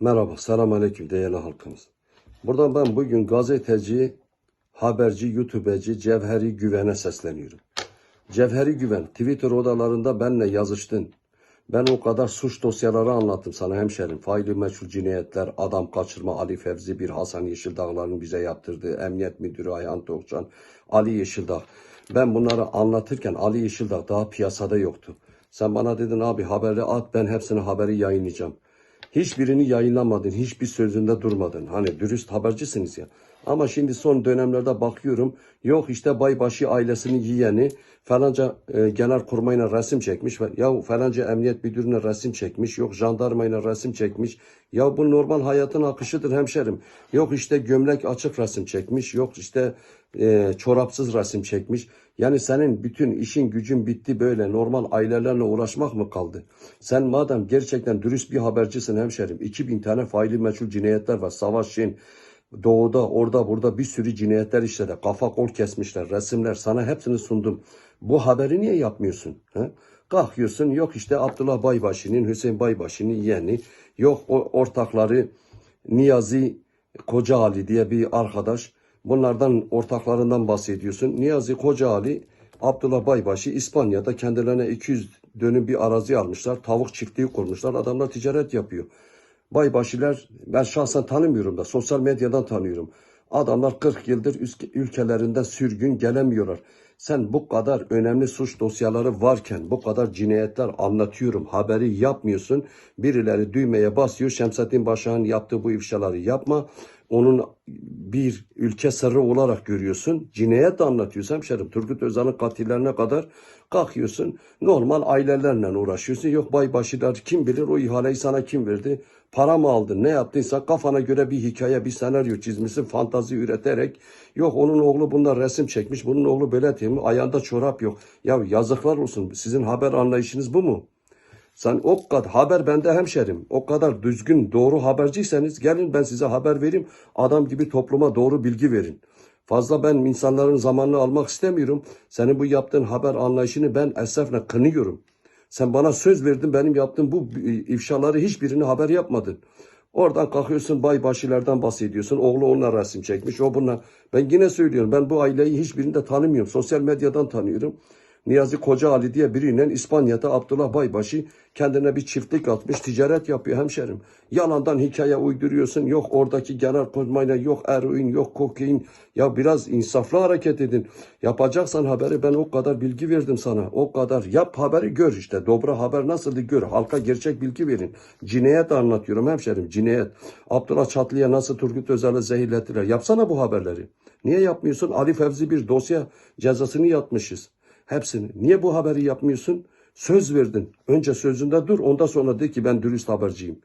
Merhaba, selam aleyküm değerli halkımız. Buradan ben bugün gazeteci, haberci, YouTubeci Cevheri Güven'e sesleniyorum. Cevheri Güven, Twitter odalarında benle yazıştın. Ben o kadar suç dosyaları anlattım sana hemşerim. Faili meçhul cinayetler, adam kaçırma, Ali Fevzi bir Hasan Yeşildağlar'ın bize yaptırdığı, Emniyet Müdürü Ayhan Tokcan, Ali Yeşildağ. Ben bunları anlatırken Ali Yeşildağ daha piyasada yoktu. Sen bana dedin abi haberi at ben hepsini haberi yayınlayacağım. Hiçbirini yayınlamadın, hiçbir sözünde durmadın. Hani dürüst habercisiniz ya. Ama şimdi son dönemlerde bakıyorum, yok işte Baybaşı ailesinin yiyeni falanca e, genelkurmayla resim çekmiş. Ya falanca emniyet müdürüne resim çekmiş, yok jandarmayla resim çekmiş. Ya bu normal hayatın akışıdır hemşerim. Yok işte gömlek açık resim çekmiş, yok işte e, çorapsız resim çekmiş. Yani senin bütün işin gücün bitti böyle normal ailelerle uğraşmak mı kaldı? Sen madem gerçekten dürüst bir habercisin hemşerim. 2000 tane faili meçhul cinayetler var. Savaş Şen, Doğuda, orada, burada bir sürü cinayetler işledi. Kafa kol kesmişler, resimler. Sana hepsini sundum. Bu haberi niye yapmıyorsun? He? Kalkıyorsun, yok işte Abdullah Baybaşı'nın, Hüseyin Baybaşı'nın yeğeni, yok o ortakları Niyazi Koca Ali diye bir arkadaş. Bunlardan ortaklarından bahsediyorsun. Niyazi Koca Ali, Abdullah Baybaşı İspanya'da kendilerine 200 dönüm bir arazi almışlar. Tavuk çiftliği kurmuşlar. Adamlar ticaret yapıyor. Baybaşılar ben şahsen tanımıyorum da sosyal medyadan tanıyorum. Adamlar 40 yıldır ülkelerinden sürgün gelemiyorlar. Sen bu kadar önemli suç dosyaları varken bu kadar cinayetler anlatıyorum haberi yapmıyorsun. Birileri düğmeye basıyor Şemsettin Başak'ın yaptığı bu ifşaları yapma. Onun bir ülke sırrı olarak görüyorsun. Cinayet de anlatıyorsun hemşerim. Turgut Özal'ın katillerine kadar kalkıyorsun. Normal ailelerle uğraşıyorsun. Yok baybaşılar kim bilir o ihaleyi sana kim verdi? Para mı aldın? Ne yaptıysa kafana göre bir hikaye, bir senaryo çizmişsin. Fantazi üreterek. Yok onun oğlu bundan resim çekmiş. Bunun oğlu böyle değil mi? Ayağında çorap yok. Ya yazıklar olsun. Sizin haber anlayışınız bu mu? Sen o kadar haber bende hemşerim. O kadar düzgün doğru haberciyseniz gelin ben size haber vereyim. Adam gibi topluma doğru bilgi verin. Fazla ben insanların zamanını almak istemiyorum. Senin bu yaptığın haber anlayışını ben esefle kınıyorum. Sen bana söz verdin benim yaptığım bu ifşaları hiçbirini haber yapmadın. Oradan kalkıyorsun baybaşılardan bahsediyorsun. Oğlu onunla resim çekmiş. O bununla. Ben yine söylüyorum. Ben bu aileyi hiçbirini de tanımıyorum. Sosyal medyadan tanıyorum. Niyazi Koca Ali diye biriyle İspanya'da Abdullah Baybaşı kendine bir çiftlik atmış, ticaret yapıyor hemşerim. Yalandan hikaye uyduruyorsun. Yok oradaki genel kurmayla, yok eroin, yok kokain. Ya biraz insaflı hareket edin. Yapacaksan haberi ben o kadar bilgi verdim sana. O kadar yap haberi gör işte. Dobra haber nasıldı gör. Halka gerçek bilgi verin. Cinayet anlatıyorum hemşerim, cinayet. Abdullah Çatlı'ya nasıl Turgut Özal'ı zehirlettiler. Yapsana bu haberleri. Niye yapmıyorsun? Ali Fevzi bir dosya cezasını yatmışız. Hepsini. Niye bu haberi yapmıyorsun? Söz verdin. Önce sözünde dur. Ondan sonra de ki ben dürüst haberciyim.